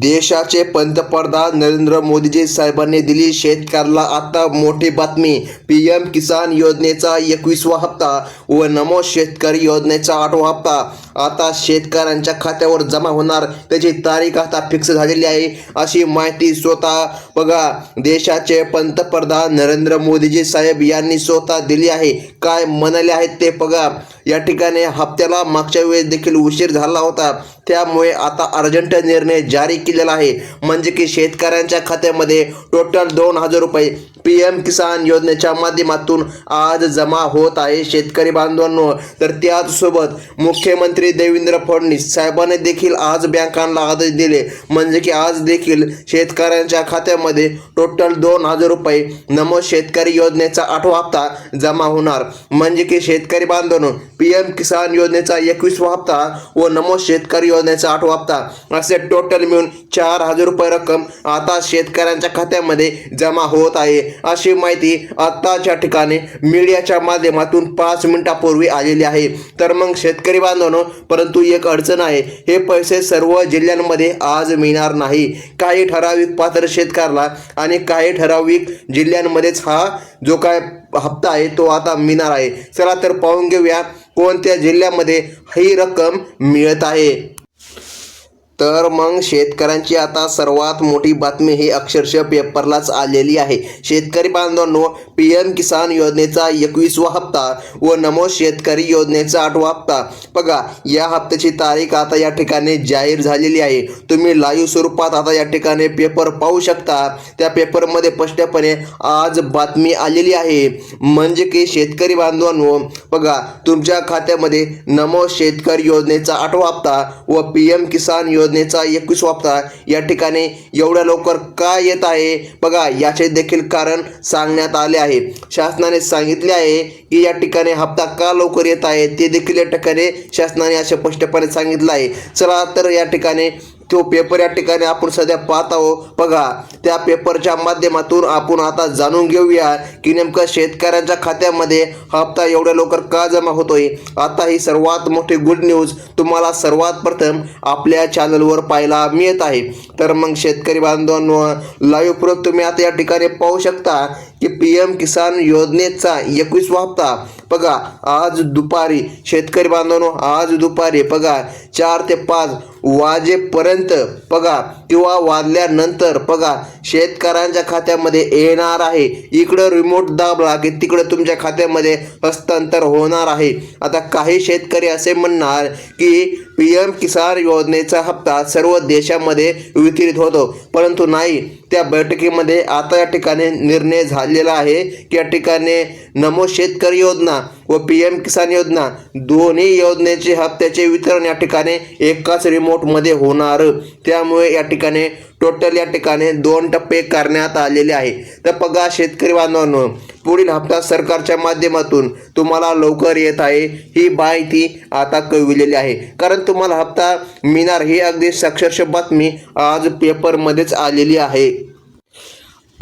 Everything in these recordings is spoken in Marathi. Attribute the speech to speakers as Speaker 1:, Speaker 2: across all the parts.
Speaker 1: देशाचे पंतप्रधान नरेंद्र मोदीजी साहेबांनी दिली शेतकऱ्याला आता मोठी बातमी. पी एम किसान योजनेचा एकवीसवा हप्ता व नमो शेतकरी योजनेचा आठवा हप्ता. आता शेतकऱ्यांच्या खात्यावर जमा होणार. त्याची तारीख आता फिक्स झालेली आहे. अशी माहिती स्वतः बघा देशाचे पंतप्रधान नरेंद्र मोदीजी साहेब यांनी स्वतः दिली आहे. काय म्हणाले आहेत ते बघा. या ठिकाणी हप्त्याला मागच्या वेळेस देखील उशीर झाला होता. त्यामुळे आता अर्जंट निर्णय जारी केलेला आहे. म्हणजे की शेतकऱ्यांच्या खात्यामध्ये टोटल दोन हजार रुपये पी एम किसान योजनेच्या माध्यमातून आज जमा होत आहे शेतकरी बांधवांनो. तर त्याचसोबत मुख्यमंत्री देवेंद्र फडणवीस साहेबांनी देखील आज बँकांना आदेश दिले. म्हणजे की आज देखील शेतकऱ्यांच्या खात्यामध्ये टोटल दोन हजार रुपये नमो शेतकरी योजनेचा आठवा हप्ता जमा होणार. म्हणजे की शेतकरी बांधवांनो पी एम किसान योजनेचा एकवीसवा हप्ता व नमो शेतकरी योजनेचा आठवा हप्ता असे टोटल मिळून चार हजार रुपये रक्कम आता शेतकऱ्यांच्या खात्यामध्ये जमा होत आहे. अशी माहिती आत्ताच्या ठिकाणी मीडियाच्या माध्यमातून पाच मिनिटापूर्वी आलेली आहे. तर मग शेतकरी बांधवांनो परंतु एक अडचण आहे. हे पैसे सर्व जिल्ह्यांमध्ये आज मिळणार नाही. काही ठराविक पात्र शेतकऱ्याला आणि काही ठराविक जिल्ह्यांमध्येच हा जो काय हप्ता आहे तो आता मिळणार आहे. चला तर पाहून घेऊया कोणत्या जिल्ह्यामध्ये ही रक्कम मिळत आहे. तर मग शेतकऱ्यांची आता सर्वात मोठी बातमी ही अक्षरशः पेपरलाच आलेली आहे. शेतकरी बांधवांनो पी एम किसान योजनेचा एकवीसवा हप्ता व नमो शेतकरी योजनेचा आठवा हप्ता. बघा या हप्त्याची तारीख आता या ठिकाणी जाहीर झालेली आहे. तुम्ही लाईव्ह स्वरूपात आता या ठिकाणी पेपर पाहू शकता. त्या पेपरमध्ये स्पष्टपणे आज बातमी आलेली आहे. म्हणजे की शेतकरी बांधवांनो बघा तुमच्या खात्यामध्ये नमो शेतकरी योजनेचा आठवा हप्ता व पी एम किसान योजनेचा एकवीस हप्ता या ठिकाणी एवढ्या लवकर का येत आहे? बघा याचे देखील कारण सांगण्यात आले आहे. शासनाने सांगितले आहे की या ठिकाणी हप्ता का लवकर येत आहे ते देखील या ठिकाणी शासनाने असे स्पष्टपणे सांगितलं आहे. चला तर या ठिकाणी तो पेपर या ठिकाणी आपण सध्या पाहत आहोत. बघा त्या पेपरच्या माध्यमातून आपण आता जाणून घेऊया की नेमकं शेतकऱ्यांच्या खात्यामध्ये हप्ता एवढ्या लवकर का जमा होतोय? आता ही सर्वात मोठी गुड न्यूज तुम्हाला सर्वात प्रथम आपल्या चॅनलवर पाहायला मिळत आहे. तर मग शेतकरी बांधवांनो लाईव्ह प्रूफ तुम्ही आता या ठिकाणी पाहू शकता की पी एम किसान योजनेचा एकवीसवा हप्ता बघा आज दुपारी शेतकरी बांधवांनो आज दुपारी बघा चार ते पाच वाजेपर्यंत बघा किंवा वाजल्यानंतर बघा शेतकऱ्यांच्या खात्यामध्ये येणार आहे. इकडं रिमोट दाबला की तिकडं तुमच्या खात्यामध्ये हस्तांतर होणार आहे. आता काही शेतकरी असे म्हणणार की पी एम किसान योजनेचा हप्ता सर्व देशामध्ये वितरित होतो. परंतु नाही त्या बैठकीमध्ये आता या ठिकाणी निर्णय झालेला आहे की या ठिकाणी नमो शेतकरी योजना व पी एम किसान योजना. दोन्ही योजनेचे हप्त्याचे वितरण या ठिकाणी एकाच रिमोटमध्ये होणार. त्यामुळे या ठिकाणी टोटल या ठिकाणी दोन टप्पे करण्यात आलेले आहे. तर बघा शेतकरी बांधवांनो पुढील हप्ता सरकारच्या माध्यमातून तुम्हाला लवकर येत आहे ही माहिती आता कळविलेली आहे. कारण तुम्हाला हप्ता मिळणार ही अगदी साक्षरश बातमी आज पेपरमध्येच आलेली आहे.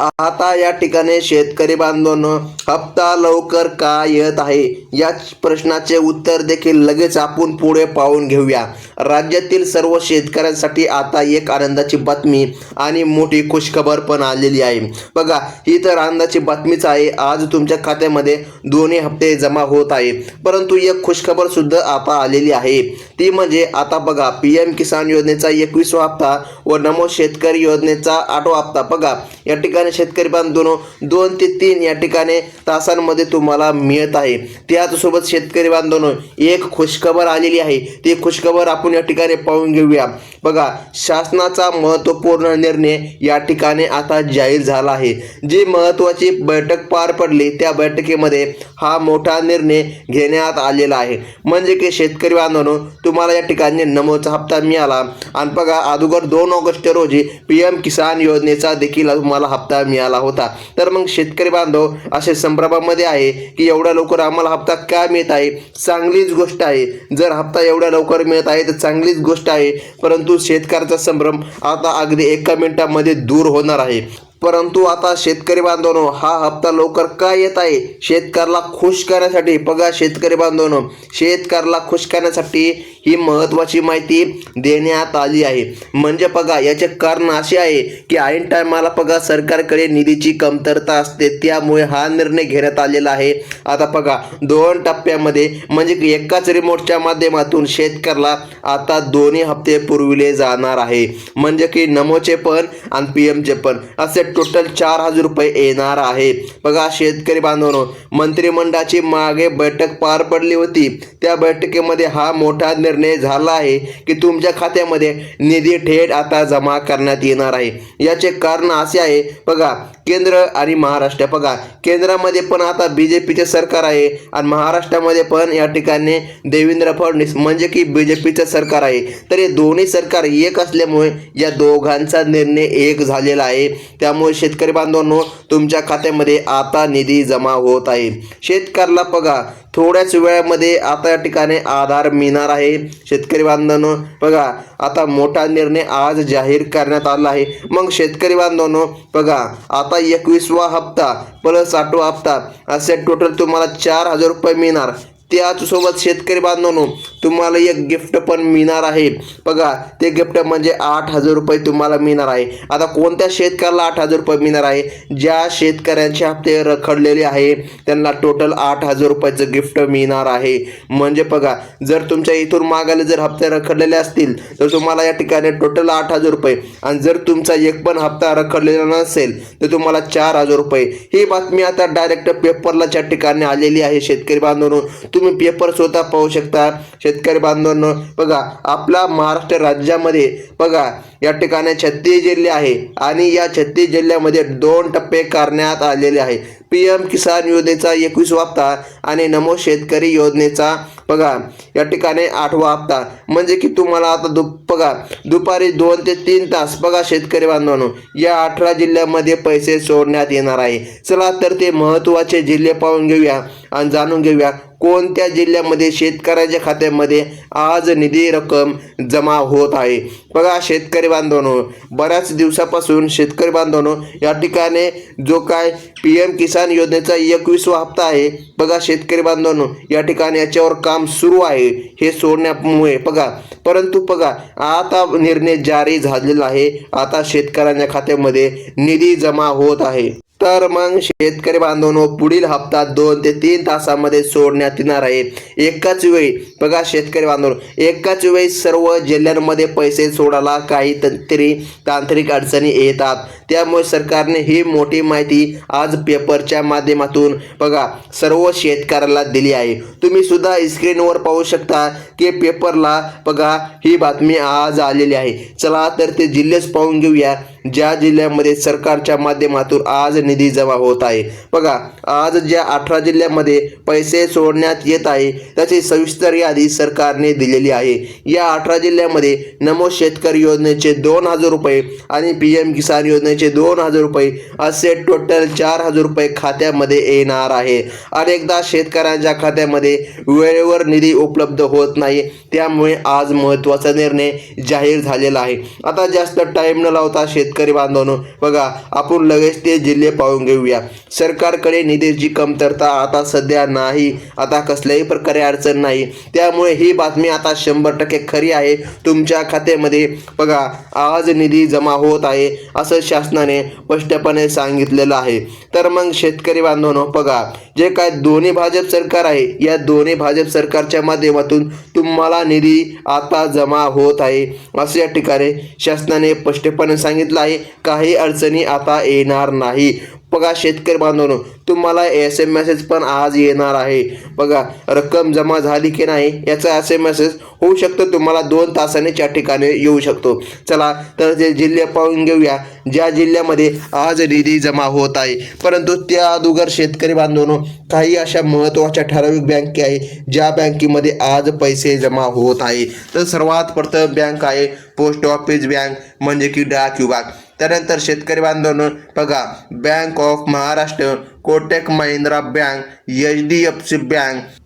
Speaker 1: आता या ठिकाणी शेतकरी बांधवांनो हप्ता लवकर का येत आहे? या प्रश्नाचे उत्तर देखील लगेच आपण पुढे पाहून घेऊया. राज्यातील सर्व शेतकऱ्यांसाठी आता एक आनंदाची बातमी आणि मोठी खुशखबर पण आलेली आहे. बघा ही तर आनंदाची बातमीच आहे. आज तुमच्या खात्यामध्ये दोन्ही हप्ते जमा होत आहे परंतु एक खुशखबर सुद्धा आता आलेली आहे. ती म्हणजे आता बघा पी एम किसान योजनेचा एकवीसवा हप्ता व नमो शेतकरी योजनेचा आठवा हप्ता. बघा या ठिकाणी शेतकरी बांधून दोन ते तीन या ठिकाणी तासांमध्ये तुम्हाला मिळत आहे. त्याचसोबत शेतकरी बांधून एक खुशखबर आलेली आहे. ती खुशखबर आपण या ठिकाणी पाहून घेऊया. बघा शासनाचा महत्त्वपूर्ण निर्णय या ठिकाणी आता जाहीर झाला आहे. जी महत्त्वाची बैठक पार पडली त्या बैठकीमध्ये हा मोठा निर्णय घेण्यात आलेला आहे. म्हणजे की शेतकरी बांधवांनो तुम्हाला या ठिकाणी नमोचा हप्ता मिळाला. आणि बघा अगोदर दोन ऑगस्ट रोजी पी एम किसान योजनेचा देखील तुम्हाला हप्ता मिळाला होता. तर मग शेतकरी बांधव असे संभ्रमामध्ये आहे की एवढ्या लवकर आम्हाला हप्ता का मिळत आहे? चांगलीच गोष्ट आहे. जर हप्ता एवढ्या लवकर मिळत आहे तर चांगलीच गोष्ट आहे. परंतु शेतकऱ्याचा संभ्रम आता अगदी एका मिनिटामध्ये दूर होणार आहे. परंतु आता शेतकरी बांधवांनो हा हप्ता लवकर का येत आहे? शेतकऱ्याला खुश करण्यासाठी बघा शेतकरी बांधवांनो शेतकऱ्याला खुश करण्यासाठी ही महत्त्वाची माहिती देण्यात आली आहे. म्हणजे बघा याचे कारण असे आहे की ऐन टायमाला बघा सरकारकडे निधीची कमतरता असते. त्यामुळे हा निर्णय घेण्यात आलेला आहे. आता बघा दोन टप्प्यामध्ये म्हणजे की एकाच रिमोटच्या माध्यमातून शेतकऱ्याला आता दोन्ही हप्ते पुरविले जाणार आहे. म्हणजे की नमोचे पण आणि पी एमचे पण. असे टोटल चार हजार रुपये येणार आहे. बघा शेतकरी बांधवांनो मंत्रिमंडळाची मागे बैठक पार पडली होती. त्या बैठकीमध्ये हा मोठा निर्णय निर्णय झाला आहे की तुमच्या खात्यामध्ये निधी थेट आता जमा करण्यात येणार आहे. याचे कारण असे आहे बघा केंद्र आणि महाराष्ट्र. बघा केंद्रामध्ये पण आता बी जे पीचे सरकार आहे आणि महाराष्ट्रामध्ये पण या ठिकाणी देवेंद्र फडणवीस म्हणजे की बी जे पीचं सरकार आहे. तर हे दोन्ही सरकार एक असल्यामुळे या दोघांचा निर्णय एक झालेला आहे. त्यामुळे शेतकरी बांधवांनो तुमच्या खात्यामध्ये आता निधी जमा होत आहे. शेतकऱ्याला बघा थोड्याच वेळामध्ये आता या ठिकाणी आधार मिळणार आहे. शेतकरी बांधवांनो बघा आता मोठा निर्णय आज जाहीर करण्यात आला आहे. मग शेतकरी बांधवांनो बघा आता एकवीसवा हप्ता प्लस आठवा हप्ता असे टोटल तुम्हाला चार हजार रुपये मिळणार. त्याचसोबत शेतकरी बांधवांनो तुम्हाला एक गिफ्ट पण मिळणार आहे. बघा ते गिफ्ट म्हणजे आठ हजार रुपये तुम्हाला मिळणार आहे. आता कोणत्या शेतकऱ्याला आठ हजार रुपये मिळणार आहे? ज्या शेतकऱ्यांचे हप्ते रखडलेले आहे त्यांना टोटल आठ हजार रुपयाचं गिफ्ट मिळणार आहे. म्हणजे बघा जर तुमच्या इथून मागायला जर हप्ते रखडलेले असतील तर तुम्हाला या ठिकाणी टोटल आठ हजार रुपये. आणि जर तुमचा एक पण हप्ता रखडलेला नसेल तर तुम्हाला चार हजार रुपये. ही बातमी आता डायरेक्ट पेपरलाच्या ठिकाणी आलेली आहे शेतकरी बांधवांनो. तुम्ही पेपर स्वतः पाहू शकता. शेतकरी बांधवांनो बघा आपला महाराष्ट्र राज्यामध्ये बघा या ठिकाणी छत्तीस जिल्हे आहे आणि या छत्तीस जिल्ह्यामध्ये दोन टप्पे करण्यात आलेले आहे. पी एम किसान योजनेचा एकवीस हप्ता आणि नमो शेतकरी योजनेचा बघा या ठिकाणी आठवा हप्ता. म्हणजे की तुम्हाला आता दु बघा दुपारी दोन ते तीन तास बघा शेतकरी बांधवांनो या अठरा जिल्ह्यामध्ये पैसे सोडण्यात येणार आहे. चला तर ते महत्त्वाचे जिल्हे पाहून घेऊया. आणि जाणून घेऊया कोणत्या जिल्ह्यामध्ये शेतकऱ्याच्या खात्यामध्ये आज निधी रक्कम जमा होत आहे. बघा शेतकरी बांधवांनो बऱ्याच दिवसापासून शेतकरी बांधवांनो या ठिकाणी जो काय पी एम किसान योजनेचा एकवीसवा हप्ता आहे बघा शेतकरी बांधवांनो या ठिकाणी याच्यावर काम सुरू आहे हे सोडण्यामुळे बघा. परंतु बघा आता निर्णय जारी झालेला आहे आता शेतकऱ्यांच्या खात्यामध्ये निधी जमा होत आहे. तर मग शेतकरी बांधवांनो पुढील हप्ता दोन ते तीन तासामध्ये सोडण्यात येणार आहे. एकाच वेळी बघा शेतकरी बांधवांनो एकाच वेळी सर्व जिल्ह्यांमध्ये पैसे सोडायला काही तरी तांत्रिक अडचणी येतात. त्यामुळे सरकारने ही मोठी माहिती आज पेपरच्या माध्यमातून बघा सर्व शेतकऱ्याला दिली आहे. तुम्ही सुद्धा स्क्रीनवर पाहू शकता की पेपरला बघा ही बातमी आज आलेली आहे. चला तर ते जिल्हेच पाहून घेऊया ज्या जिल्ह्यामध्ये सरकारच्या माध्यमातून आज निधी जमा होत आहे. बघा आज ज्या अठरा जिल्ह्यामध्ये पैसे सोडण्यात येत आहे त्याची सविस्तर यादी सरकारने दिलेली आहे. या अठरा जिल्ह्यामध्ये नमो शेतकरी योजनेचे दोन हजार रुपये आणि पी एम किसान योजनेचे दोन हजार रुपये असे टोटल चार हजार रुपये खात्यामध्ये येणार आहे. अनेकदा शेतकऱ्यांच्या खात्यामध्ये वेळेवर निधी उपलब्ध होत नाही. त्यामुळे आज महत्त्वाचा निर्णय जाहीर झालेला आहे. आता जास्त टाईम न लावता शेतकरी बांधवांनो बघा आपण लगेच ते जिल्हे पाहून घेऊया. सरकारकडे निधीची कमतरता आता सध्या नाही. आता कसल्याही प्रकारे अडचण नाही. त्यामुळे ही बातमी आता शंभर टक्के खरी आहे. तुमच्या खात्यामध्ये बघा आज निधी जमा होत आहे. असं शासनाने स्पष्टपणे सांगितलेलं आहे. तर मग शेतकरी बांधवांनो बघा जे काय दोन्ही भाजप सरकार आहे या दोन्ही भाजप सरकारच्या माध्यमातून तुम्हाला निधी आता जमा होत आहे. असं या ठिकाणी शासनाने स्पष्टपणे सांगितलं आहे. काही अडचणी आता येणार नाही. बघा शेतकरी बांधवांनो तुम्हाला एस एम मेसेज पण आज येणार आहे. बघा रक्कम जमा झाली की नाही याचा एस एम मेसेज होऊ शकतो. तुम्हाला दोन तासाने त्या ठिकाणी येऊ शकतो. चला तर ते जिल्हे पाहून घेऊया. ज्या जिल्ह्यामध्ये आज निधी जमा होत आहे. परंतु त्या अगोदर शेतकरी बांधवांनो काही अशा महत्त्वाच्या ठराविक बँके आहे. ज्या बँकेमध्ये आज पैसे जमा होत आहे. तर सर्वात प्रथम बँक आहे पोस्ट ऑफिस बँक म्हणजे की डाक विभाग त्यानंतर शेतकरी बांधवांनो बघा bank of Maharashtra Kotak Mahindra bank H D F C bank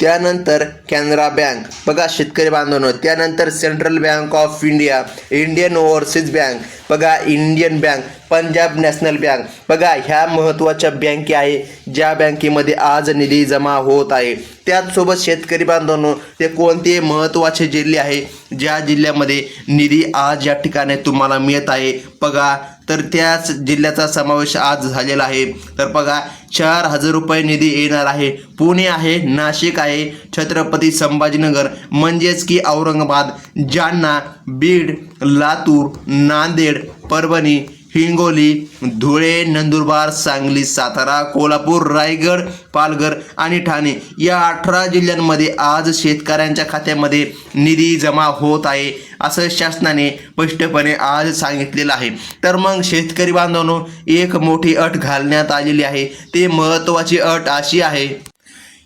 Speaker 1: त्यानंतर कॅनरा बँक. बघा शेतकरी बांधवांनो त्यानंतर central bank of India Indian overseas bank बघा Indian bank Punjab national bank. बघा ह्या महत्त्वाच्या बँके आहे ज्या बँकेमध्ये आज निधी जमा होत आहे. त्याचसोबत शेतकरी बांधवांनो ते कोणते महत्त्वाचे जिल्हे आहे ज्या जिल्ह्यामध्ये निधी आज या ठिकाणी तुम्हाला मिळत आहे? बघा तर त्याच जिल्ह्याचा समावेश आज झालेला आहे. तर बघा चार हजार रुपये निधी येणार आहे. पुणे आहे नाशिक आहे छत्रपती संभाजीनगर म्हणजेच की औरंगाबाद जालना बीड लातूर नांदेड परभणी हिंगोली धुळे नंदुरबार सांगली सातारा कोल्हापूर रायगड पालघर आणि ठाणे या अठरा जिल्ह्यांमध्ये आज शेतकऱ्यांच्या खात्यामध्ये निधी जमा होत आहे असं शासनाने स्पष्टपणे आज सांगितलेलं आहे. तर मग शेतकरी बांधवांनो एक मोठी अट घालण्यात आलेली आहे. ते महत्त्वाची अट अशी आहे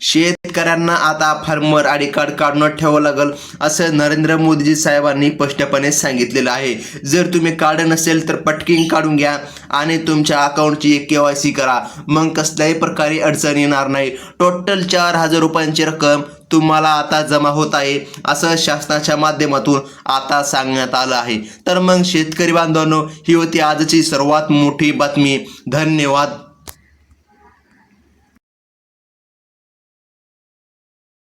Speaker 1: शेतकऱ्यांना आता फार्मर आय कार्ड काढून ठेवावं लागल असं नरेंद्र मोदीजी साहेबांनी स्पष्टपणे सांगितलेलं आहे. जर तुम्ही कार्ड नसेल तर पटकिंग काढून घ्या आणि तुमच्या अकाउंटची के वाय सी करा. मग कसल्याही प्रकारे अडचण येणार नाही. टोटल चार हजार रुपयांची रक्कम तुम्हाला आता जमा होत आहे असं शासनाच्या माध्यमातून आता सांगण्यात आलं आहे. तर मग शेतकरी बांधवांनो ही होती आजची सर्वात मोठी बातमी. धन्यवाद.